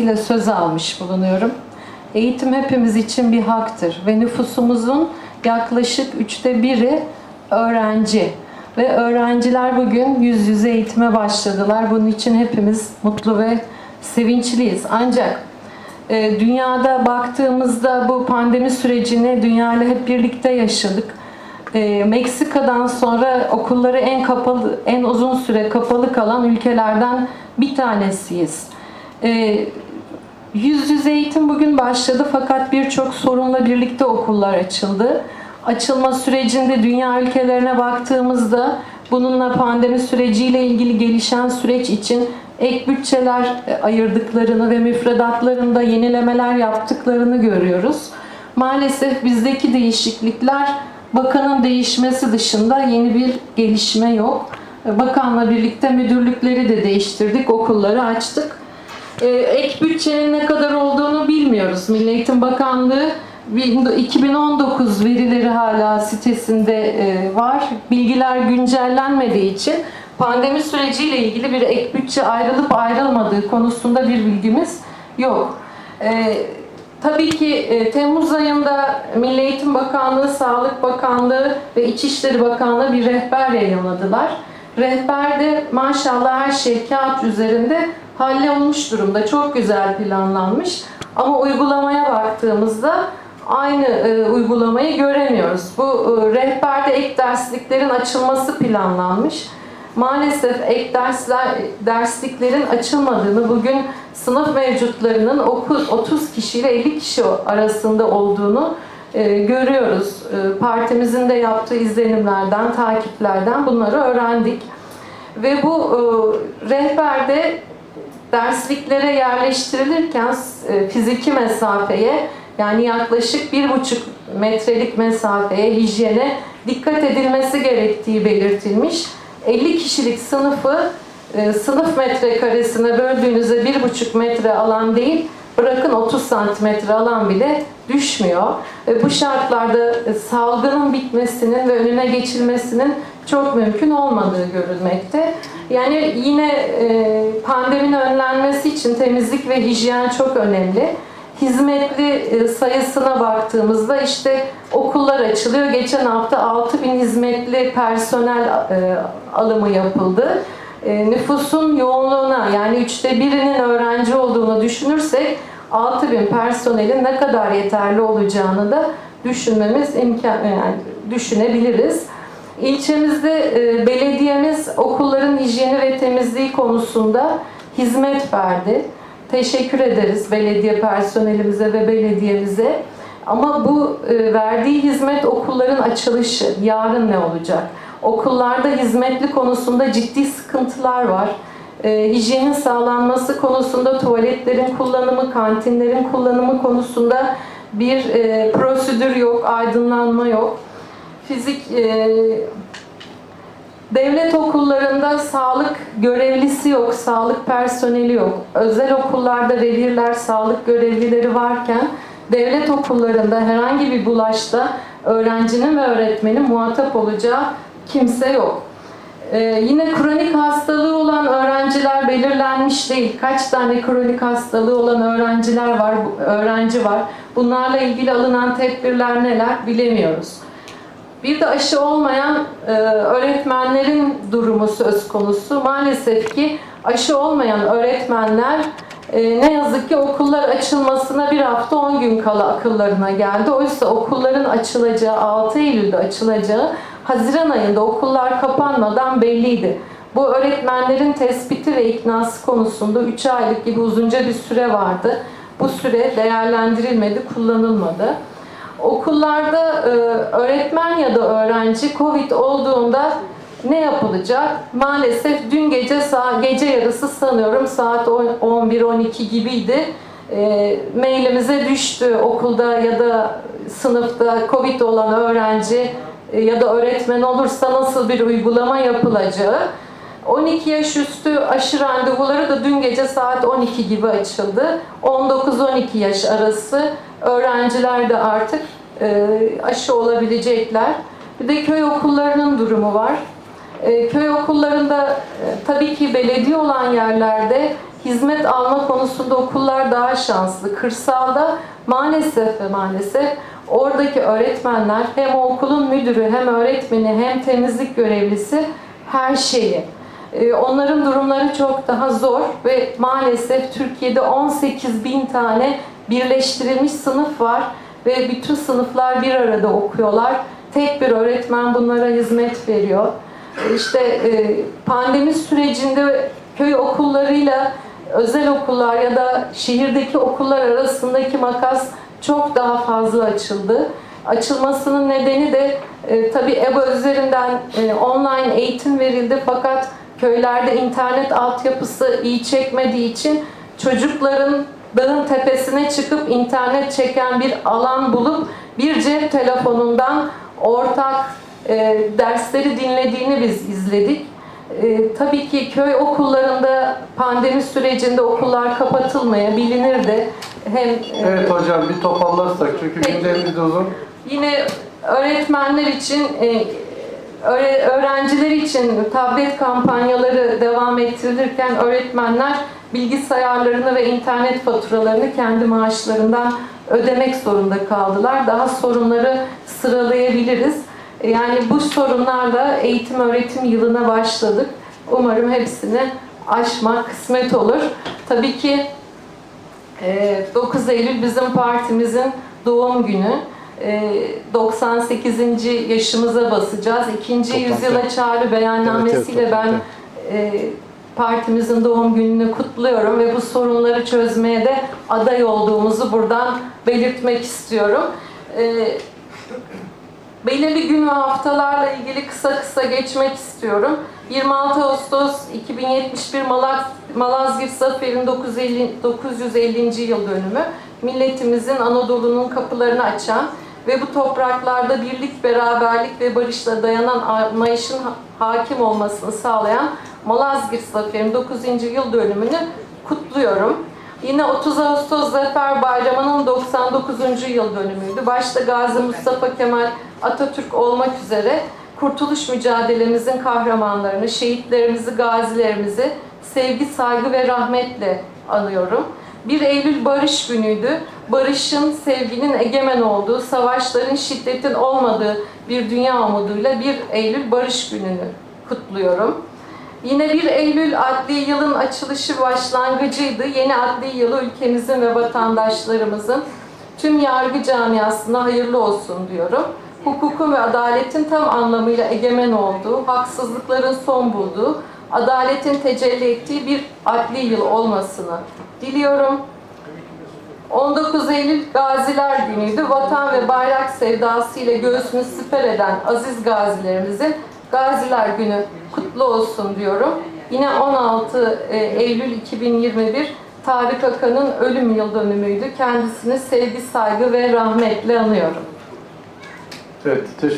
vasıtasıyla söz almış bulunuyorum. Eğitim hepimiz için bir haktır ve nüfusumuzun yaklaşık üçte biri öğrenci. Ve öğrenciler bugün yüz yüze eğitime başladılar. Bunun için hepimiz mutlu ve sevinçliyiz. Ancak e, dünyada baktığımızda bu pandemi sürecini dünyayla hep birlikte yaşadık. E, Meksika'dan sonra okulları en kapalı, en uzun süre kapalı kalan ülkelerden bir tanesiyiz. E, Yüz yüze eğitim bugün başladı fakat birçok sorunla birlikte okullar açıldı. Açılma sürecinde dünya ülkelerine baktığımızda bununla pandemi süreciyle ilgili gelişen süreç için ek bütçeler e, ayırdıklarını ve müfredatlarında yenilemeler yaptıklarını görüyoruz. Maalesef bizdeki değişiklikler bakanın değişmesi dışında yeni bir gelişme yok. E, Bakanla birlikte müdürlükleri de değiştirdik, okulları açtık. Ee, ek bütçenin ne kadar olduğunu bilmiyoruz. Milli Eğitim Bakanlığı 2019 verileri hala sitesinde e, var. Bilgiler güncellenmediği için pandemi süreciyle ilgili bir ek bütçe ayrılıp ayrılmadığı konusunda bir bilgimiz yok. Ee, Tabii ki e, Temmuz ayında Milli Eğitim Bakanlığı, Sağlık Bakanlığı ve İçişleri Bakanlığı bir rehber yayınladılar. Rehberde maşallah her şey kağıt üzerinde hallolmuş durumda. Çok güzel planlanmış. Ama uygulamaya baktığımızda aynı e, uygulamayı göremiyoruz. Bu e, rehberde ek dersliklerin açılması planlanmış. Maalesef ek dersler dersliklerin açılmadığını bugün sınıf mevcutlarının okul 30 kişi ile 50 kişi arasında olduğunu e, görüyoruz. E, partimizin de yaptığı izlenimlerden, takiplerden bunları öğrendik. Ve bu e, rehberde dersliklere yerleştirilirken e, fiziki mesafeye yani yaklaşık bir buçuk metrelik mesafeye, hijyene dikkat edilmesi gerektiği belirtilmiş. 50 kişilik sınıfı e, sınıf metrekaresine böldüğünüzde bir buçuk metre alan değil, bırakın 30 santimetre alan bile düşmüyor. Ve bu şartlarda e, salgının bitmesinin ve önüne geçilmesinin çok mümkün olmadığı görülmekte. Yani yine e, pandeminin önlenmesi için temizlik ve hijyen çok önemli. Hizmetli e, sayısına baktığımızda işte okullar açılıyor. Geçen hafta 6000 hizmetli personel e, alımı yapıldı. E, nüfusun yoğunluğuna yani üçte birinin öğrenci olduğunu düşünürsek 6000 personelin ne kadar yeterli olacağını da düşünmemiz imkan yani düşünebiliriz. İlçemizde e, belediyemiz okulların hijyeni ve temizliği konusunda hizmet verdi. Teşekkür ederiz belediye personelimize ve belediyemize. Ama bu e, verdiği hizmet okulların açılışı yarın ne olacak? Okullarda hizmetli konusunda ciddi sıkıntılar var. E, hijyenin sağlanması konusunda tuvaletlerin kullanımı, kantinlerin kullanımı konusunda bir e, prosedür yok, aydınlanma yok. Fizik e, Devlet okullarında sağlık görevlisi yok, sağlık personeli yok. Özel okullarda revirler, sağlık görevlileri varken devlet okullarında herhangi bir bulaşta öğrencinin ve öğretmenin muhatap olacağı kimse yok. Ee, yine kronik hastalığı olan öğrenciler belirlenmiş değil. Kaç tane kronik hastalığı olan öğrenciler var, öğrenci var. Bunlarla ilgili alınan tedbirler neler bilemiyoruz. Bir de aşı olmayan e, öğretmenlerin durumu söz konusu. Maalesef ki aşı olmayan öğretmenler e, ne yazık ki okullar açılmasına bir hafta 10 gün kala akıllarına geldi. Oysa okulların açılacağı, 6 Eylül'de açılacağı Haziran ayında okullar kapanmadan belliydi. Bu öğretmenlerin tespiti ve iknası konusunda 3 aylık gibi uzunca bir süre vardı. Bu süre değerlendirilmedi, kullanılmadı. Okullarda e, öğretmen ya da öğrenci Covid olduğunda ne yapılacak? Maalesef dün gece saat gece yarısı sanıyorum saat 11-12 gibiydi. E, mailimize düştü okulda ya da sınıfta Covid olan öğrenci ya da öğretmen olursa nasıl bir uygulama yapılacağı. 12 yaş üstü aşı randevuları da dün gece saat 12 gibi açıldı. 19-12 yaş arası öğrenciler de artık e, aşı olabilecekler. Bir de köy okullarının durumu var. E, köy okullarında e, tabii ki belediye olan yerlerde hizmet alma konusunda okullar daha şanslı. Kırsalda maalesef ve maalesef oradaki öğretmenler hem okulun müdürü hem öğretmeni hem temizlik görevlisi her şeyi. Ee, Onların durumları çok daha zor ve maalesef Türkiye'de 18 bin tane birleştirilmiş sınıf var ve bütün sınıflar bir arada okuyorlar. Tek bir öğretmen bunlara hizmet veriyor. İşte e, pandemi sürecinde köy okullarıyla özel okullar ya da şehirdeki okullar arasındaki makas çok daha fazla açıldı. Açılmasının nedeni de e, tabii EBA üzerinden e, online eğitim verildi fakat köylerde internet altyapısı iyi çekmediği için çocukların dağın tepesine çıkıp internet çeken bir alan bulup bir cep telefonundan ortak e, dersleri dinlediğini biz izledik. E, tabii ki köy okullarında pandemi sürecinde okullar kapatılmaya bilinirdi. Hem Evet hocam bir toparlarsak çünkü Peki. gündemimiz de uzun. Yine öğretmenler için, e, öğre- öğrenciler için tablet kampanyaları devam ettirilirken öğretmenler bilgisayarlarını ve internet faturalarını kendi maaşlarından ödemek zorunda kaldılar. Daha sorunları sıralayabiliriz. Yani bu sorunlarla eğitim öğretim yılına başladık. Umarım hepsini aşmak kısmet olur. Tabii ki 9 Eylül bizim partimizin doğum günü. Ee, 98. yaşımıza basacağız. İkinci Toplantı. yüzyıla çağrı beyannamesiyle Evet, evet, ben e, partimizin doğum gününü kutluyorum ve bu sorunları çözmeye de aday olduğumuzu buradan belirtmek istiyorum. Ee, belirli gün ve haftalarla ilgili kısa kısa geçmek istiyorum. 26 Ağustos 2071 Malaz, Malazgirt Zaferi'nin 950, 950. yıl dönümü. Milletimizin Anadolu'nun kapılarını açan ve bu topraklarda birlik, beraberlik ve barışla dayanan anlayışın ha- hakim olmasını sağlayan Malazgirt Zaferi'nin 9. yıl dönümünü kutluyorum. Yine 30 Ağustos Zafer Bayramı'nın 99. yıl dönümüydü. Başta Gazi Mustafa Kemal Atatürk olmak üzere kurtuluş mücadelemizin kahramanlarını, şehitlerimizi, gazilerimizi sevgi, saygı ve rahmetle anıyorum. 1 Eylül Barış Günü'ydü. Barışın, sevginin egemen olduğu, savaşların, şiddetin olmadığı bir dünya umuduyla 1 Eylül Barış Günü'nü kutluyorum. Yine 1 Eylül adli yılın açılışı başlangıcıydı. Yeni adli yılı ülkemizin ve vatandaşlarımızın tüm yargı camiasına hayırlı olsun diyorum. Hukukun ve adaletin tam anlamıyla egemen olduğu, haksızlıkların son bulduğu, adaletin tecelli ettiği bir adli yıl olmasını diliyorum. 19 Eylül Gaziler Günü'ydü. Vatan ve bayrak sevdası ile göğsünü siper eden aziz gazilerimizin Gaziler Günü kutlu olsun diyorum. Yine 16 e, Eylül 2021 Tarık Akan'ın ölüm yıl dönümüydü. Kendisini sevgi, saygı ve rahmetle anıyorum. Evet teşekkür